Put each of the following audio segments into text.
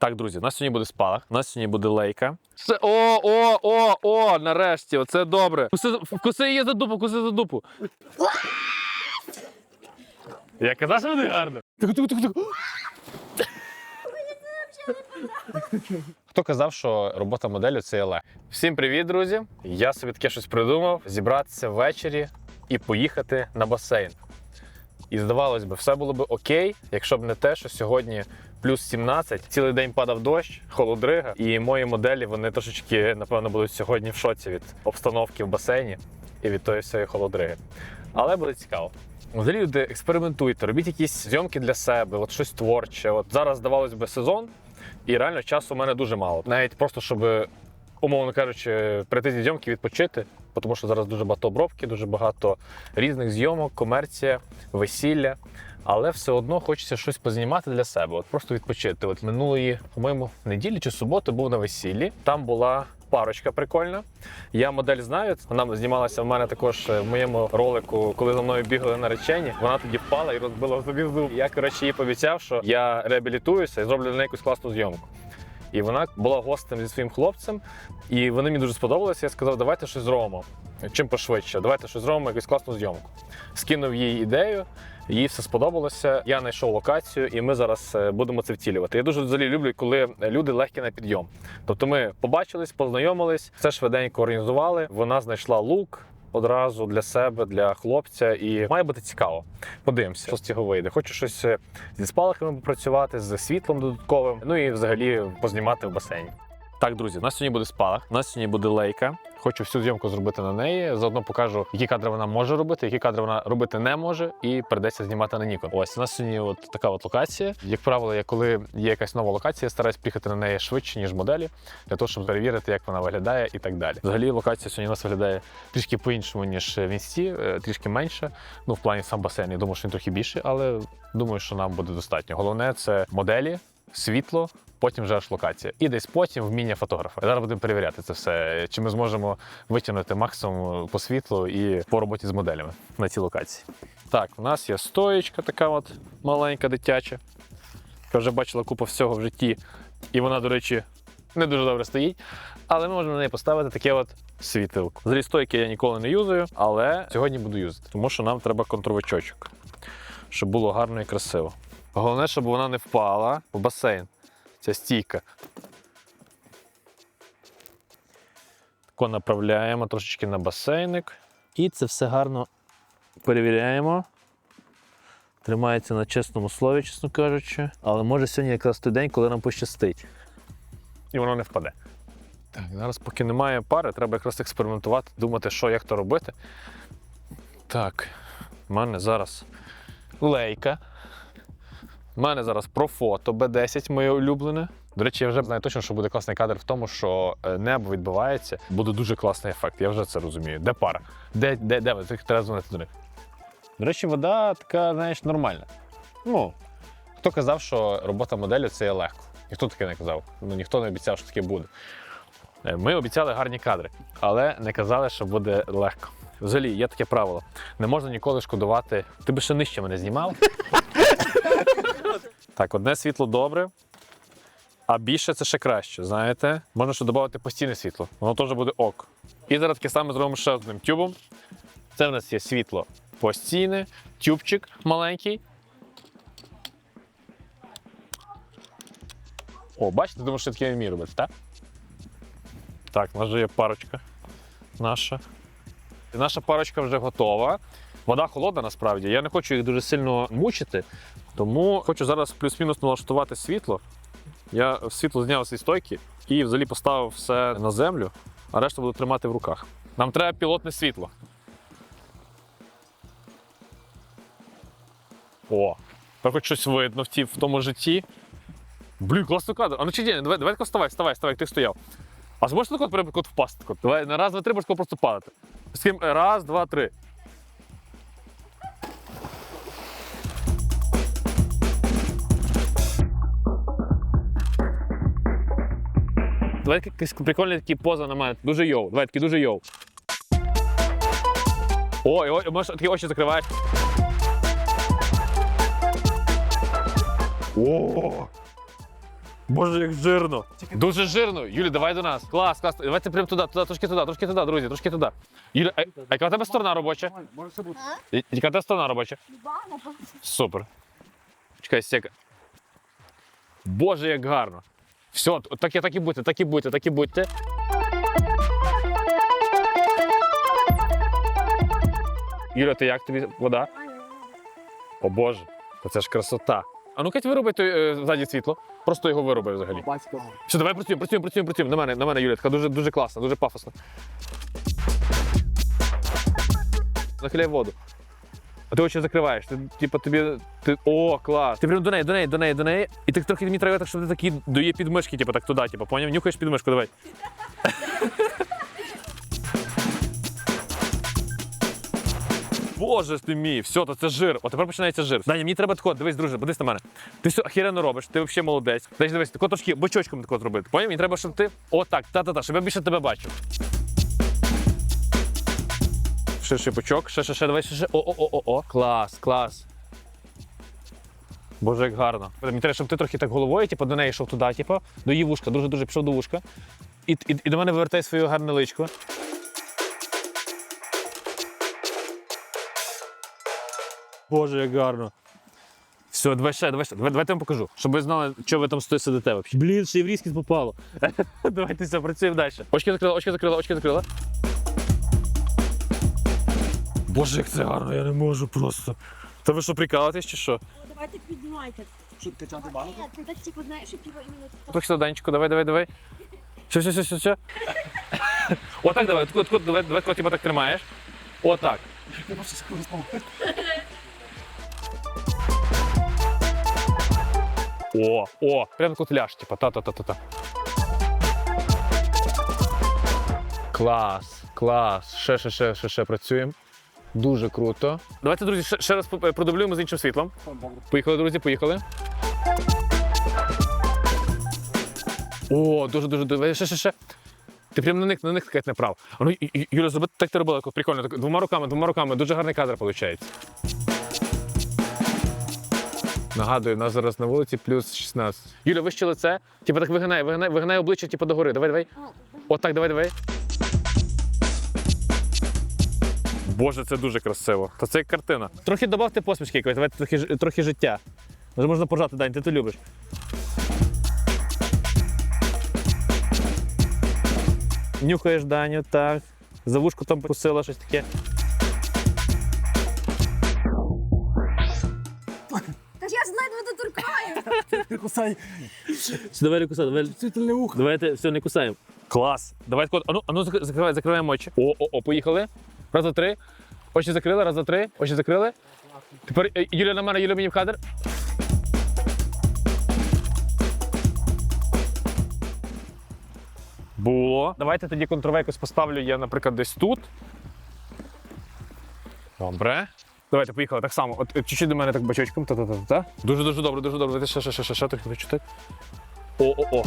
Так, друзі, у нас сьогодні буде спалах, у нас сьогодні буде лейка. Ще, о, о, о, о, нарешті, оце добре. Куси, вкуси її за дупу, куси за дупу. Я казав, що буде гарно. Хто казав, що робота моделлю це є? Всім привіт, друзі! Я собі таке щось придумав: зібратися ввечері і поїхати на басейн. І здавалось би, все було б окей, якщо б не те, що сьогодні плюс 17, цілий день падав дощ, холодрига, і мої моделі вони трошечки, напевно, будуть сьогодні в шоці від обстановки в басейні і від тої всієї холодриги. Але буде цікаво. Взагалі, люди, експериментуйте, робіть якісь зйомки для себе, от щось творче. От зараз, здавалось би, сезон, і реально часу у мене дуже мало. Навіть просто щоб, умовно кажучи, прийти зі зйомки відпочити, тому що зараз дуже багато обробки, дуже багато різних зйомок, комерція, весілля. Але все одно хочеться щось познімати для себе, от просто відпочити. От минулої, по-моєму, неділі чи суботи був на весіллі. Там була парочка прикольна. Я модель знаю. Вона знімалася в мене також в моєму ролику, коли за мною бігали наречені. Вона тоді впала і розбила собі зуб. Я коротше їй пообіцяв, що я реабілітуюся і зроблю для неї якусь класну зйомку. І вона була гостем зі своїм хлопцем, і вони мені дуже сподобалися. Я сказав, давайте щось зробимо. Чим пошвидше, давайте щось зробимо, якусь класну зйомку. Скинув їй ідею, їй все сподобалося. Я знайшов локацію, і ми зараз е, будемо це втілювати. Я дуже взагалі люблю, коли люди легкі на підйом. Тобто ми побачились, познайомились, все швиденько організували. Вона знайшла лук. Одразу для себе, для хлопця, і має бути цікаво. Подивимося, що з цього вийде. Хочу щось е, зі спалахами попрацювати, з світлом додатковим. Ну і взагалі познімати в басейні. Так, друзі, у нас сьогодні буде спалах, у нас сьогодні буде лейка. Хочу всю зйомку зробити на неї. Заодно покажу, які кадри вона може робити, які кадри вона робити не може, і придеться знімати на Nikon. Ось у нас сьогодні от така от локація. Як правило, я коли є якась нова локація, я стараюсь приїхати на неї швидше, ніж моделі, для того, щоб перевірити, як вона виглядає і так далі. Взагалі, локація сьогодні у нас виглядає трішки по-іншому, ніж в інсті, е, трішки менше. Ну, в плані сам басейн. Я думаю, що він трохи більший, але думаю, що нам буде достатньо. Головне це моделі, світло. Потім вже аж локація. І десь потім вміння фотографа. Зараз будемо перевіряти це все. Чи ми зможемо витягнути максимум по світлу і по роботі з моделями на цій локації. Так, у нас є стоєчка така от маленька, дитяча. Я вже бачила купу всього в житті. І вона, до речі, не дуже добре стоїть. Але ми можемо на неї поставити таке от світилко. Взагалі стойки я ніколи не юзаю, але сьогодні буду юзати, тому що нам треба контровичочок, щоб було гарно і красиво. Головне, щоб вона не впала в басейн. Ця стійка. Тако направляємо трошечки на басейник. І це все гарно перевіряємо. Тримається на чесному слові, чесно кажучи. Але може сьогодні якраз той день, коли нам пощастить. І воно не впаде. Так, зараз, поки немає пари, треба якраз експериментувати, думати, що як то робити. Так, в мене зараз лейка. У мене зараз про фото Б10 моє улюблене. До речі, я вже знаю точно, що буде класний кадр в тому, що е, небо відбивається. Буде дуже класний ефект. Я вже це розумію. Де пара? Де, де, де ви? Треба дзвонити до них. До речі, вода така, знаєш, нормальна. Ну, хто казав, що робота моделі це є легко? Ніхто таке не казав. Ну, ніхто не обіцяв, що таке буде. Е, Ми обіцяли гарні кадри, але не казали, що буде легко. Взагалі, є таке правило: не можна ніколи шкодувати. Ти би ще нижче мене знімав. Так, одне світло добре, а більше це ще краще. Знаєте, можна ще додати постійне світло. Воно теж буде ок. І зараз таке саме зробимо ще одним тюбом. Це в нас є світло постійне, тюбчик маленький. О, бачите, думаю, що таке вмію робити, так? Так, у нас вже є парочка наша. І наша парочка вже готова. Вода холодна насправді. Я не хочу їх дуже сильно мучити, тому хочу зараз плюс-мінус налаштувати світло. Я світло зняв зі стойки і взагалі поставив все на землю, а решту буду тримати в руках. Нам треба пілотне світло. О, так хоч щось видно в, ті, в тому житті. Блін, класний кадр. А ну чи ні, давай, давай вставай, вставай, вставай, як ти стояв. А зможеш тако, наприклад, впасти? Давай на раз, два, три, можеш просто падати. З ким? Раз, два, три. Давай якийсь прикольний такий поза на мене. Дуже йоу. Давай такий дуже йоу. Ой, ой, можеш такі очі закриваєш. О! Боже, як жирно. Дуже жирно. Юлі, давай до нас. Клас, клас. Давайте прямо туди, туди, трошки туди, трошки туди, друзі, трошки туди. Юля, а, а яка у тебе сторона робоча? Може все бути. Я- Яка у тебе сторона робоча? Супер. Чекай, сека. Боже, як гарно. Все, так, так і будьте, так і будьте, так і будьте. Юля, ти як тобі вода? О Боже, то це ж красота. А ну-ка вироби той е, ззаді світло. Просто його вироби взагалі. Все, давай працюємо, працюємо, працюємо, працюємо. На мене, на мене, Юля, така дуже, дуже класна, дуже пафосна. Нахиляй воду. А ти очі закриваєш. Ти, типу, тобі. Ти, о, клас. Ти прям до неї, до неї, до неї, до неї. І так трохи мені треба так, щоб ти такі до її підмишки, типу, так туди, типу, поняв? Нюхаєш підмишку, давай. Боже ти мій, все, то це жир. От тепер починається жир. Даня, мені треба тако, дивись, друже, подивись на мене. Ти все охеренно робиш, ти взагалі молодець. Дивись, дивись, тако трошки бочочком тако зробити. Поняв? Мені треба, щоб ти. Отак, та-та-та, щоб я більше тебе бачив. Ще шипочок, ще, ще, ще, давай, ще, ще. О-о-о-о-о. Клас, клас. Боже, як гарно. Мені треба, щоб ти трохи так головою, типу, до неї йшов туди, типу, до її вушка, дуже-дуже пішов до вушка. І, і, і до мене вивертай своє гарне личко. Боже, як гарно. Все, давай ще, давай ще. Давай, давайте я вам покажу, щоб ви знали, що ви там стоїте сидите взагалі. Блін, ще й в різкість попало. Давайте все, працюємо далі. Очки закрила, очки закрила, очки закрила. Боже, як це гарно, я не можу просто. Та ви що, прикалуєтесь чи що? Давайте піднімайте. Що качати багато? Ні, ти так типу знаєш, що пиво іменно так. Трохи Данечку, давай, давай, давай. Все, все, все, все, все. Отак давай, тако, тако, давай, давай, тако, типу так тримаєш. Отак. Я просто секунду. О, о, прям тут ляж, типа, та-та-та-та-та. Клас, клас. Ще, ще, ще, ще, ще працюємо. Дуже круто. Давайте, друзі, ще, раз продублюємо з іншим світлом. Поїхали, друзі, поїхали. О, дуже, дуже. Ще, ще, ще. Ти прям на них, на них такий направ. Ну, Юля, зроби так ти робила, прикольно. Так, двома руками, двома руками. Дуже гарний кадр виходить. Нагадую, нас зараз на вулиці плюс 16. Юля, вище лице. Типу так вигинай, вигинай, вигинай обличчя, типу догори. Давай, давай. Отак, давай, давай. Боже, це дуже красиво. Та це як картина. Трохи додавте посмішки якоїсь, давайте трохи, ж- трохи життя. Може можна пожати, Дань, ти то любиш. Нюхаєш Даню, так. За вушку там посила щось таке. Та я ж ледве доторкаю. Ти кусай. Давай не кусай, давай. Світильне ухо. Давайте все не кусаємо. Клас. Давай код. Ану, ану зак- закривай, закриваємо очі. О, о, о, поїхали. Раз, два, три. Очі закрили, раз, два, три. Очі закрили. Тепер е, Юля на мене, Юля мені в кадр. Було. Давайте тоді контрове поставлю я, наприклад, десь тут. Добре. Давайте поїхали так само. От е, чуть-чуть до мене так бачочком. Та-та-та-та. Дуже дуже добре, дуже добре. Давайте ще, ще, ще, ще, ще, трохи, так. О-о-о.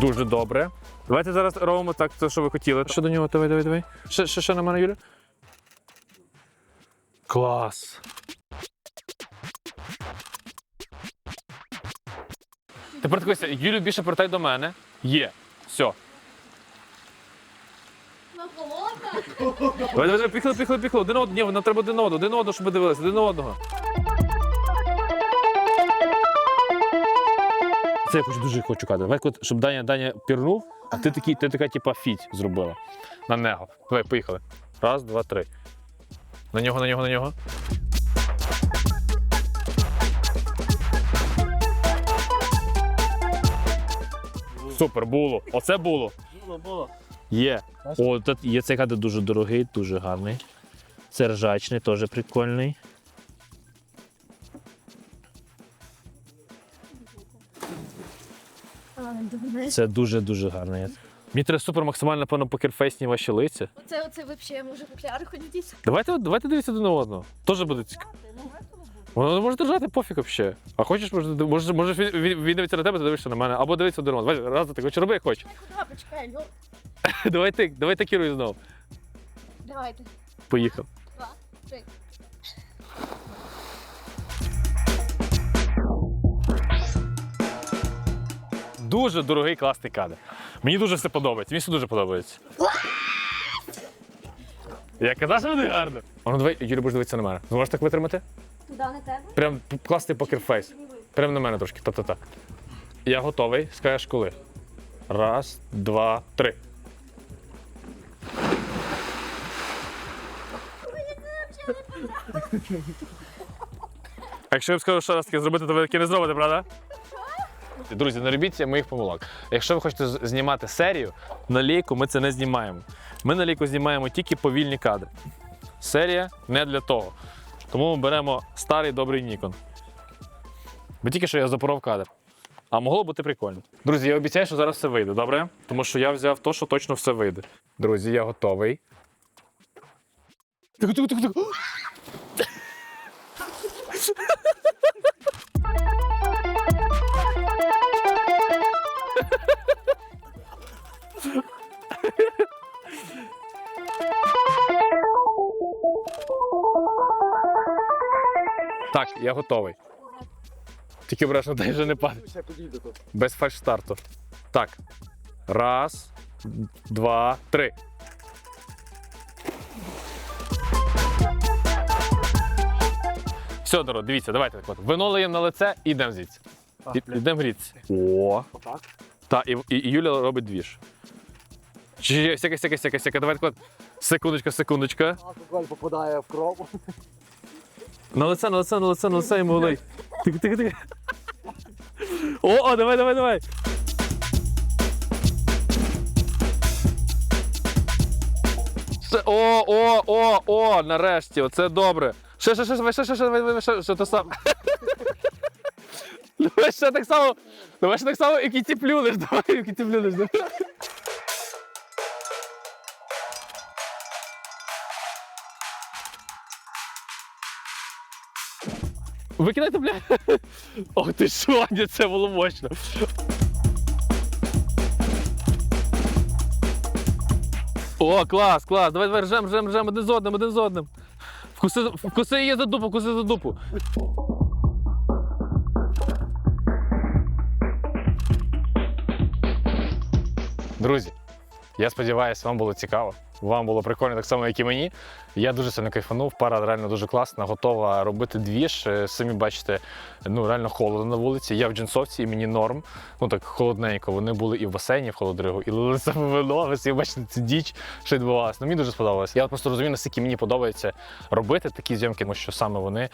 Дуже добре. Давайте зараз робимо так, те, що ви хотіли. Що до нього? Давай, давай, давай. Ще, ще, ще на мене, Юля. Клас. Тепер дивися, Юлю більше повертай до мене. Є. Все. Давай, давай, піхли, піхли, піхли. Один одного. Ні, нам треба один одного, один одного, щоб ви дивилися, один одного. Це я хочу дуже хочу кадр. Давай, щоб Даня, Даня пірнув, а ти такий, ти така, типа, фіть зробила на нього. Давай, поїхали. Раз, два, три. На нього, на нього, на нього. Супер, було. Оце було. Було, було. Є. О, тут є цей кадр дуже дорогий, дуже гарний. Це ржачний, теж прикольний. Це дуже-дуже гарний. Мені треба супер максимально, напевно, покерфейсні ваші лиця. Оце, оце взагалі може окуляри ходити. Давайте, давайте дивитися один на одного. Теж буде цікаво. Воно не може держати пофіг взагалі. А хочеш, може, може, може він, він, він дивиться на тебе, ти дивишся на мене. Або дивиться один на одного. Давай, Раз, ти хочеш роби, як хочеш. Куди почекай, ну. Давай ти, давай ти керуй знову. Давайте. Поїхав. Два, три. Дуже дорогий класний кадр. Мені дуже все подобається. Мені все дуже подобається. Я казав, що буде гарно. А ну давай, Юля, будеш дивитися на мене. Зможеш так витримати? Туди на тебе? Прям класний покерфейс. Прям на мене трошки. Та-та-та. Я готовий. Скажеш коли. Раз, два, три. Якщо я б сказав, що раз таке зробити, то ви таке не зробите, правда? Друзі, не робіть моїх помилок. Якщо ви хочете знімати серію, на лейку ми це не знімаємо. Ми на лейку знімаємо тільки повільні кадри. Серія не для того. Тому ми беремо старий добрий Nikon. Бо тільки що я запоров кадр. А могло бути прикольно. Друзі, я обіцяю, що зараз все вийде, добре? Тому що я взяв то, що точно все вийде. Друзі, я готовий. Тихо, тихо, тихо, тихо. Так, я готовий. Тільки обережно дай вже не падай. Тут. Без фальшстарту. Так. Раз, два, три. Все, народ, дивіться, давайте так от. Вино лиємо на лице і йдемо звідси. І- Йдемо грітися. О. Отак. Та, і, і, і Юля робить двіж. Чи сяка, сяка, сяка, сяка. Давайте от. Секундочка, секундочка. Алкоголь попадає в кров. На лице, на лице, на лице, на лице йому лей. Тихо, тихо, тихо. О, о, давай, давай, давай. Ще, о, о, о, о, нарешті, оце добре. Ще, ще, ще, ще, ще, ще, ще, давай, ще, ще те саме. Давай ще так само, давай ще так само, як і ті плюнеш, давай, як і ті плюнеш, давай. Викидайте, бля. Ох ти що, ні, це було мощно. О, клас, клас. Давай, давай, ржем, ржем, ржем один з одним, один з одним. Вкуси, вкуси її за дупу, вкуси за дупу. Друзі, я сподіваюся, вам було цікаво. Вам було прикольно так само, як і мені. Я дуже сильно кайфанув. Пара реально дуже класна, готова робити двіж. Е, Самі бачите, ну реально холодно на вулиці. Я в джинсовці і мені норм. Ну так холодненько. Вони були і в басейні, в холодригу, і саме вино. Ви бачите цю діч, що відбувалося. Ну, мені дуже сподобалося. Я просто розумію, наскільки мені подобається робити такі зйомки, тому що саме вони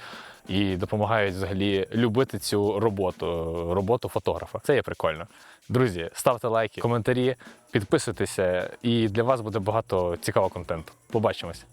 і допомагають взагалі любити цю роботу, роботу фотографа. Це є прикольно. Друзі, ставте лайки, коментарі, підписуйтеся, і для вас буде багато цікавого контенту. Побачимось.